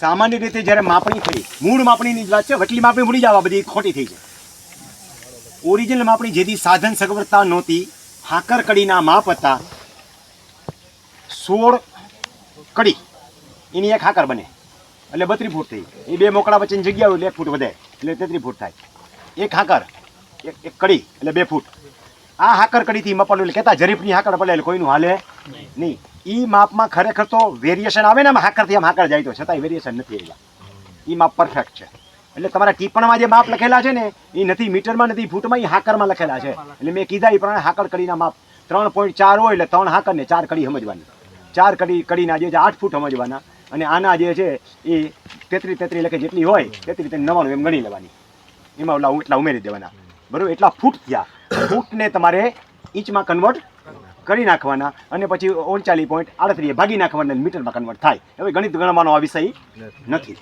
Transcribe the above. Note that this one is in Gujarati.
સામાન્ય રીતે જ્યારે માપણી થઈ, મૂળ માપણીની જ વાત છે, વટલી માપણી મૂડી જવા બધી ખોટી થઈ છે ઓરિજિનલ માપણી જેથી સાધન સગવડતા નહોતી, હાકર કડીના માપ હતા, સોળ કડી. એની એક હાકર બને, એટલે બત્રી ફૂટ થઈ. એ બે મોકળા વચ્ચેની જગ્યા હોય એક ફૂટ વધે, એટલે તેત્રી ફૂટ થાય. એક હાકર, એક એક કડી, એટલે બે ફૂટ. આ હાકર કડીથી મપાડું એટલે કહેતા, જરીફની હાકર પડે એટલે કોઈનું હાલે નહીં. ઈ માપમાં ખરેખર તો વેરિએશન આવે ને આમ હાકરથી આમ હાકર જાય તો છતાંય વેરિએશન નથી આવ્યા. એ માપ પરફેક્ટ છે. એટલે તમારા ટીપણમાં જે માપ લખેલા છે ને એ નથી મીટરમાં નથી ફૂટમાં એ હાકરમાં લખેલા છે. એટલે મેં કીધા એ પ્રમાણે હાકર કડીના માપ. ત્રણ પોઈન્ટ ચાર હોય એટલે ત્રણ હાકર ને ચાર કડી સમજવાની. ચાર કડી કડીના જે છે આઠ ફૂટ સમજવાના. અને આના જે છે એ તેત્રી તેત્રી લખે જેટલી હોય તેત્રી તેત્રી નવાણું એમ ગણી લેવાની. એમાં ઓલા એટલા ઉમેરી દેવાના. બરાબર? એટલા ફૂટ થયા. ફૂટને તમારે ઇંચમાં કન્વર્ટ કરી નાખવાના અને પછી ઓગણચાલીસ પોઈન્ટ આડત્રીસ ભાગી નાખવાના મીટરમાં કન્વર્ટ થાય. હવે ગણિત ગણવાનો આ વિષય નથી.